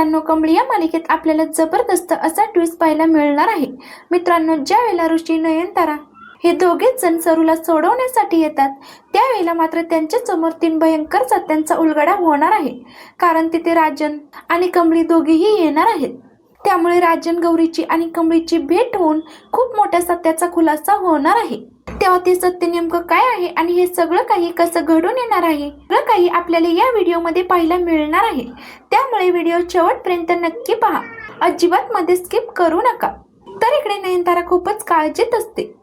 मित्रांनो कमळी या मालिकेत आपल्याला जबरदस्त असा ट्विस्ट पाहायला मिळणार आहे. मित्रांनो ज्या वेळेला ऋषी नयनतारा हे दोघेच जण सरूला सोडवण्यासाठी येतात त्यावेळेला मात्र त्यांच्यासमोर तीन भयंकर सत्यांचा उलगडा होणार आहे. कारण तिथे राजन आणि कमळी दोघेही येणार आहेत. त्यामुळे राजन गौरीची आणि कमळीची भेट होऊन खूप मोठ्या सत्याचा खुलासा होणार आहे. तेव्हा ते सत्य नेमकं काय आहे आणि हे सगळं काही कसं घडून येणार आहे? सगळं काही आपल्याला या व्हिडिओमध्ये पाहायला मिळणार आहे. त्यामुळे व्हिडिओ शेवटपर्यंत नक्की पहा. अजिबात मध्ये स्किप करू नका. तर इकडे नयनतारा खूपच काळजीत असते.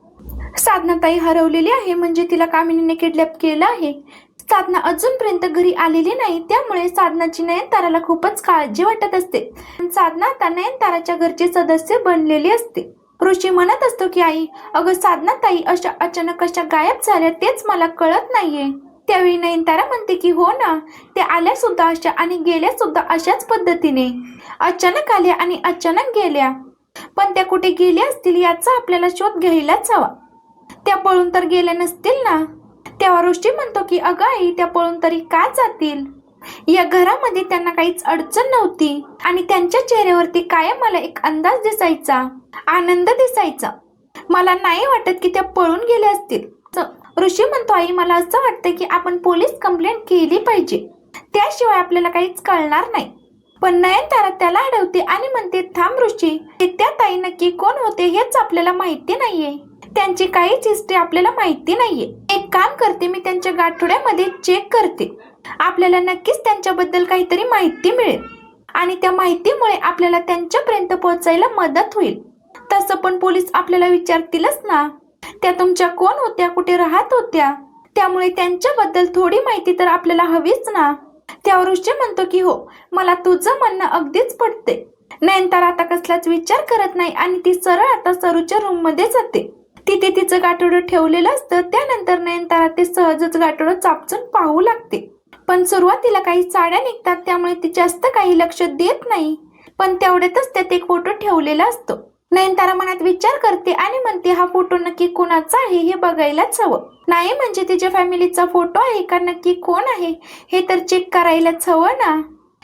साधनाताई हरवलेली आहे म्हणजे तिला कामिनीने किडनॅप केलं आहे. साधना अजूनपर्यंत घरी आलेली नाही त्यामुळे साधनाची नयनताराला खूपच काळजी वाटत असते. साधना आता नयनताराच्या घरचे सदस्य बनलेली असते. ऋषी म्हणत असतो की आई अगं साधना ताई अशा अचानक कशा गायब झाल्या तेच मला कळत नाहीये. त्यावेळी नयनतारा म्हणते की हो ना त्या आल्या सुद्धा अशा आणि गेल्या सुद्धा अशाच पद्धतीने. अचानक आल्या आणि अचानक गेल्या. पण त्या कुठे गेल्या असतील याचा आपल्याला शोध घ्यायलाच हवा. त्या पळून तर गेल्या नसतील ना. तेव्हा ऋषी म्हणतो की अगं आई त्या पळून तरी का जातील? या घरामध्ये त्यांना काहीच अडचण नव्हती. आणि त्यांच्या चेहऱ्यावरती कायम मला एक अंदाज दिसायचा. आनंद दिसायचा. मला नाही वाटत की त्या पळून गेल्या असतील. ऋषी म्हणतो आई मला असं वाटतं की आपण पोलीस कंप्लेंट केली पाहिजे. त्याशिवाय आपल्याला काहीच कळणार नाही. पण नयनतारा त्याला अडवते आणि म्हणते थांब ऋषी त्या ताई नक्की कोण होते हेच आपल्याला माहिती नाहीये. त्यांची काहीच हिस्ट्री आपल्याला माहिती नाहीये. एक काम करते मी त्यांच्या गाठोड्यामध्ये चेक करते. आपल्याला नक्कीच त्यांच्याबद्दल काहीतरी माहिती मिळेल. आणि त्या माहितीमुळे आपल्याला त्यांच्यापर्यंत पोहोचायला मदत होईल. तसं पण पोलीस आपल्याला विचारतीलच ना. त्या तुमच्या कोण होत्या कुठे राहत होत्या? त्यामुळे त्यांच्याबद्दल थोडी माहिती तर आपल्याला हवीच ना. त्यावर ऋषी म्हणतो की हो मला तुझं म्हणणं अगदीच पडते नयनतारा आता कसलाच विचार करत नाही आणि ती सरळ आता सरूच्या रूममध्ये जाते. तिथे तिचं गाठोडं ठेवलेलं असतं. त्यानंतर नयनतारा ते सहजच गाठोडं चापचून पाहू लागते. पण सुरुवातीला काही साड्या निघतात त्यामुळे ती जास्त काही लक्ष देत नाही. पण तेवढ्यातच त्यात एक फोटो ठेवलेला असतो. नयनतारा मनात विचार करते आणि म्हणते हा फोटो नक्की कोणाचा आहे हे बघायलाच हवं. नाही म्हणजे तिच्या फॅमिलीचा फोटो आहे का? नक्की कोण आहे? हे तर चेक करायलाच हवं ना.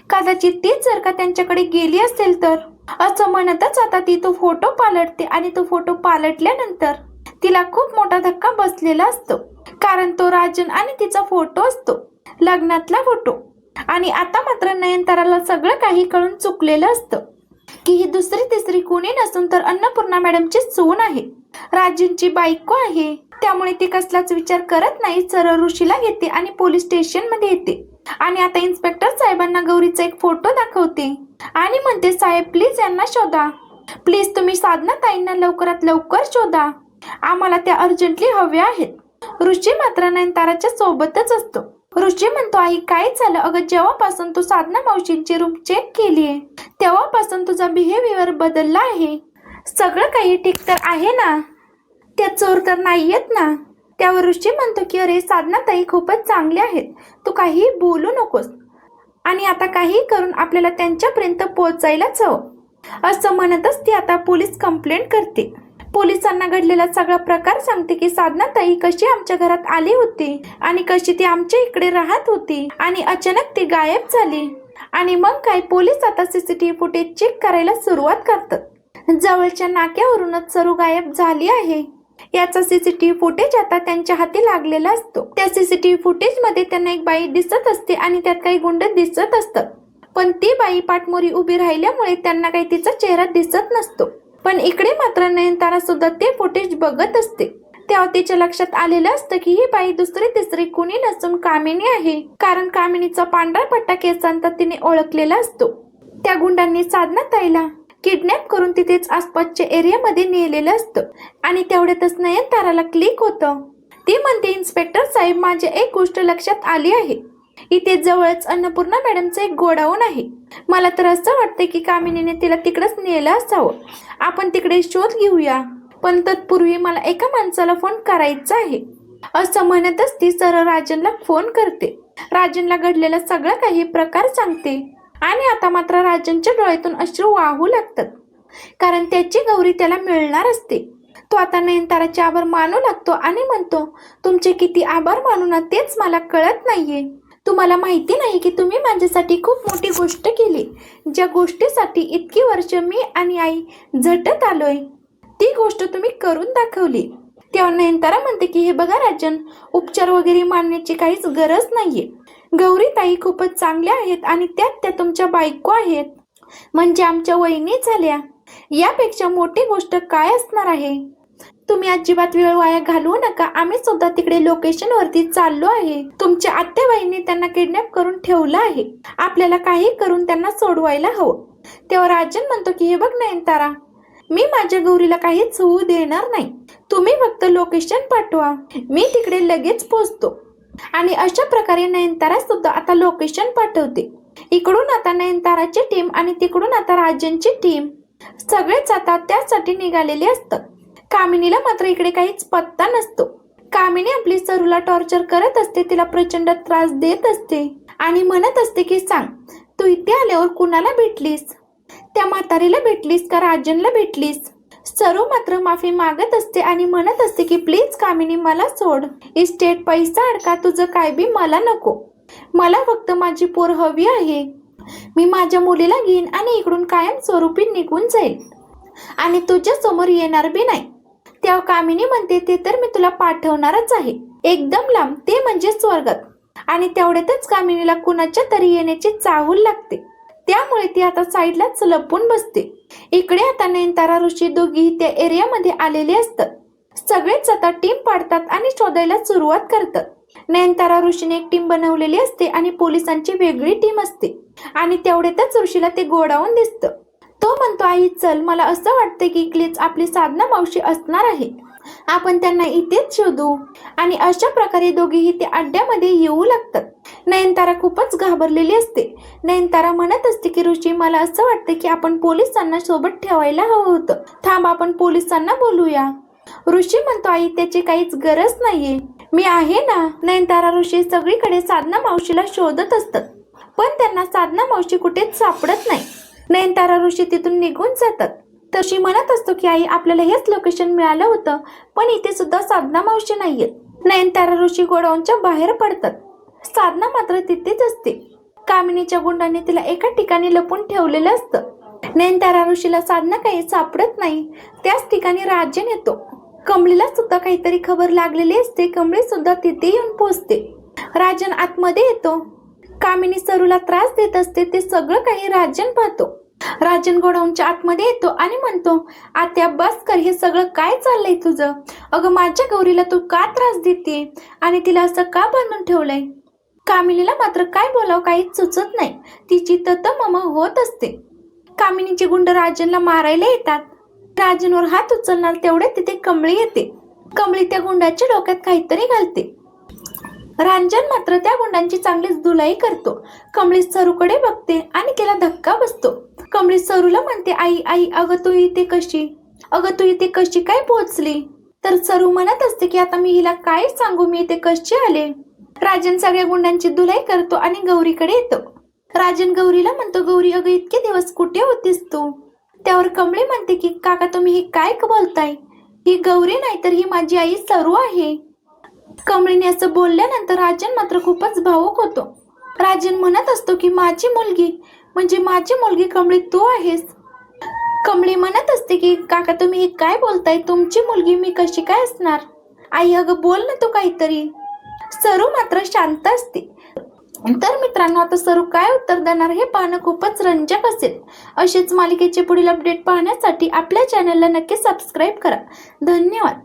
कदाचित तीच जर का त्यांच्याकडे गेली असेल तर? असं म्हणतच आता ती तो फोटो पालटते आणि तो फोटो पालटल्यानंतर तिला खूप मोठा धक्का बसलेला असतो. कारण तो राजन आणि तिचा फोटो असतो. लग्नातला फोटो. आणि आता मात्र नयनताराला सगळं काही कळून चुकलेलं असतं. की ही दुसरी तिसरी कोणी नसून तर अन्नपूर्णा मॅडमची सून आहे. राजूंची बायको आहे. त्यामुळे ती कसलाच विचार करत नाही सरळ ऋषीला घेते आणि पोलीस स्टेशनमध्ये येते. आणि आता इन्स्पेक्टर साहेबांना गौरीचा एक फोटो दाखवते. आणि म्हणते साहेब प्लीज यांना शोधा. प्लीज तुम्ही साधना ताईंना लवकरात लवकर शोधा. आम्हाला त्या अर्जंटली हव्या आहेत. ऋषी मात्र नयनताराच्या सोबतच असतो. ऋषी म्हणतो आई काय झालं? अगं जेव्हापासून तू साधना मावशींची रूम चेक केलीये तेव्हापासून तुझा बिहेवियर बदलला आहे. सगळं काही ठीक तर आहे ना? त्या चोर तर नाहीयेत ना? त्यावर ऋषी म्हणतो की अरे साधना ताई खूपच चांगले आहेत. तू काही बोलू नकोस. आणि आता काही करून आपल्याला त्यांच्यापर्यंत पोहोचायलाच हवं. असं म्हणतच ती आता पोलीस कंप्लेंट करते. पोलिसांना घडलेला सगळा प्रकार सांगते की साधना ताई कशी आमच्या घरात आली होती आणि कशी ती आमच्या इकडे राहत होती आणि अचानक ती गायब झाली. आणि मग काय पोलीस आता सीसीटीव्ही फुटेज चेक करायला सुरुवात करतात. जवळच्या नाक्यावरूनच सरू गायब झाली आहे. याचा सीसीटीव्ही फुटेज आता त्यांच्या हाती लागलेला असतो. त्या सीसीटीव्ही फुटेजमध्ये त्यांना एक बाई दिसत असते आणि त्यात काही गुंड दिसत असतात. पण ती बाई पाठमोरी उभी राहिल्यामुळे त्यांना काही तिचा चेहरा दिसत नसतो. पण इकडे मात्र नयनतारा सुद्धा ते फुटेज बघत असते. तेव्हा तिच्या लक्षात आलेलं असतं की ही बाई दुसरी तिसरी कुणी नसून कामिनी आहे. कारण कामिनीचा पांढरा पट्टा केसांचा तिने ओळखलेला असतो. त्या गुंडांनी साधना ताईला किडनॅप करून तिथेच आसपासच्या एरियामध्ये नेलेलं असतं. आणि तेवढ्यातच नयनताराला क्लिक होतं. ती म्हणते इन्स्पेक्टर साहेब माझ्या एक गोष्ट लक्षात आली आहे. इथे जवळच अन्नपूर्णा मॅडमचं एक गोडाऊन आहे. मला तर असं वाटतं की कामिनीने तिला तिकडेच नेलं असावं. आपण तिकडे शोध घेऊया. पण तत्पूर्वी मला एका माणसाला फोन करायचा आहे. असं म्हणतच ती सरळ राजनला फोन करते. राजनला घडलेला सगळं काही प्रकार सांगते. आणि आता मात्र राजनच्या डोळ्यातून अश्रू वाहू लागतात. कारण त्याची गौरी त्याला मिळणार असते. तो आता नयनताराचे आभार मानू लागतो आणि म्हणतो तुमचे किती आभार मानू ना तेच मला कळत नाहीये. तुम्हाला माहिती नाही की तुम्ही माझ्यासाठी खूप मोठी गोष्ट केली. ज्या गोष्टीसाठी इतकी वर्ष मी आणि आई झटत आलोय ती गोष्ट तुम्ही करून दाखवली. तेव्हा नयनतारा म्हणते की हे बघा राजन उपचार वगैरे मानण्याची काहीच गरज नाहीये. गौरी ताई खूपच चांगल्या आहेत आणि त्यात त्या तुमच्या बायको आहेत. म्हणजे आमच्या वहिनी झाल्या. यापेक्षा मोठी गोष्ट काय असणार आहे? तुम्ही अजिबात वेळ वाया घालवू नका. आम्ही सुद्धा तिकडे लोकेशन वरती चाललो आहे. तुमच्या आत्याबाईंनी त्यांना किडनॅप करून ठेवलं आहे. आपल्याला काही करून त्यांना सोडवायला हवं. तेव्हा राजन म्हणतो की हे बघ नयनतारा मी माझ्या गौरीला काहीच होऊ देणार नाही. तुम्ही फक्त लोकेशन पाठवा. मी तिकडे लगेच पोहोचतो आणि अशा प्रकारे नयनतारा सुद्धा आता लोकेशन पाठवते. इकडून आता नयनताराची टीम आणि तिकडून आता राजनची टीम सगळेच आता त्यासाठी निघालेले असतात. कामिनीला मात्र इकडे काहीच पत्ता नसतो. कामिनी आपली सरूला टॉर्चर करत असते तिला प्रचंड त्रास देत असते. आणि म्हणत असते की सांग तू इथे आल्यावर कुणाला भेटलीस? त्या म्हातारीला भेटलीस का? राजनला भेटलीस? सरू मात्र माफी मागत असते आणि म्हणत असते की प्लीज कामिनी मला सोड. इस्टेट पैसा अडका तुझं काय बी मला नको. मला फक्त माझी पोर हवी आहे. मी माझ्या मुलीला घेईन आणि इकडून कायम स्वरूपी निघून जाईल. आणि तुझ्या समोर येणार बी नाही. तेव्हा कामिनी म्हणते ते तर मी तुला पाठवणारच आहे. एकदम लांब ते म्हणजे स्वर्गात. आणि तेवढ्यातच कामिनीला कुणाच्या तरी येण्याची चाहूल लागते. त्यामुळे ती आता साईडलाच लपून बसते. इकडे आता नयनतारा ऋषी दोघी त्या एरियामध्ये आलेले असतात. सगळेच आता टीम पाडतात आणि शोधायला सुरुवात करतात. नयनतारा ऋषीने एक टीम बनवलेली असते आणि पोलिसांची वेगळी टीम असते. आणि तेवढ्यातच ऋषीला ते गोडाऊन दिसतं. तो म्हणतो आई चल मला असं वाटतं की इकलीच आपली साधना मावशी असणार आहे. आपण त्यांना इथेच शोधू. आणि अशा प्रकारे दोघेही ते अड्ड्यामध्ये येऊ लागतात. नयनतारा खूपच घाबरलेली असते. नयनतारा म्हणत असते की ऋषी मला असं वाटतं की आपण पोलिसांना सोबत ठेवायला हवं होतं. थांब आपण पोलिसांना बोलूया. ऋषी म्हणतो आई त्याची काहीच गरज नाहीये. मी आहे ना? नयनतारा ऋषी सगळीकडे साधना मावशीला शोधत असतात. पण त्यांना साधना मावशी कुठेच सापडत नाही. नयनतारा ऋषी तिथून निघून जातात. तशी म्हणत असतो की आई आपल्याला हेच लोकेशन मिळालं होतं पण इथे सुद्धा साधना मावशी नाहीयेत. नयनतारा ऋषी गोडाऊनच्या बाहेर पडतात. साधना मात्र तिथेच असते. कामिनीच्या गुंडाने तिला एका ठिकाणी लपून ठेवलेलं असतं. नयनतारा ऋषीला साधना काही सापडत नाही त्याच ठिकाणी राजन येतो. कमळीला सुद्धा काहीतरी खबर लागलेली असते कमळी सुद्धा तिथे येऊन पोहोचते. राजन आतमध्ये येतो. कामिनी सरूला त्रास देत असते ते सगळं काही राजन पाहतो. राजन गोडाऊनच्या आतमध्ये येतो आणि म्हणतो आत्या बस कर हे सगळं काय चाललंय तुझं? अगं माझ्या गौरीला तू का त्रास देते? आणि तिला असं का बांधून ठेवलंय? कामिनीला मात्र काय बोलावं काही सुचत नाही. तिची तत ममा होत असते. कामिनीचे गुंड राजनला मारायला येतात. राजनवर हात उचलणार तेवढे तिथे कमळी येते. कमळी त्या गुंडाच्या डोक्यात काहीतरी घालते. रांजन मात्र त्या गुंडांची चांगलीच धुलाई करतो. कमळी सरूकडे बघते आणि तिला धक्का बसतो. कमळी सरूला म्हणते आई आई अगं तू इथे कशी? अगं तू इथे कशी? काय पोहोचली तर सरू म्हणत असते की आता मी हिला काय सांगू? मी इथे कशी आले? राजन सगळ्या गुंडांची धुलाई करतो आणि गौरीकडे येतो. राजन गौरीला म्हणतो गौरी अगं इतके दिवस कुठे होतीस तू? त्यावर कमळी म्हणते की काका तुम्ही हे काय बोलताय? ही गौरी नाही तर ही माझी आई सरू आहे. कमळीने असं बोलल्यानंतर राजन मात्र खूपच भावुक होतो. राजन म्हणत असतो की माझी मुलगी म्हणजे माझी मुलगी कमळी तू आहेस? कमळी म्हणत असते की काका तुम्ही हे काय बोलताय? तुमची मुलगी मी कशी काय असणार? आई अगं बोल ना तू काहीतरी. सरू मात्र शांत असते. तर मित्रांनो आता सरू काय उत्तर देणार? हे पाहणं खूपच रंजक असेल. असेच मालिकेचे पुढील अपडेट पाहण्यासाठी आपल्या चॅनलला नक्की सबस्क्राईब करा. धन्यवाद.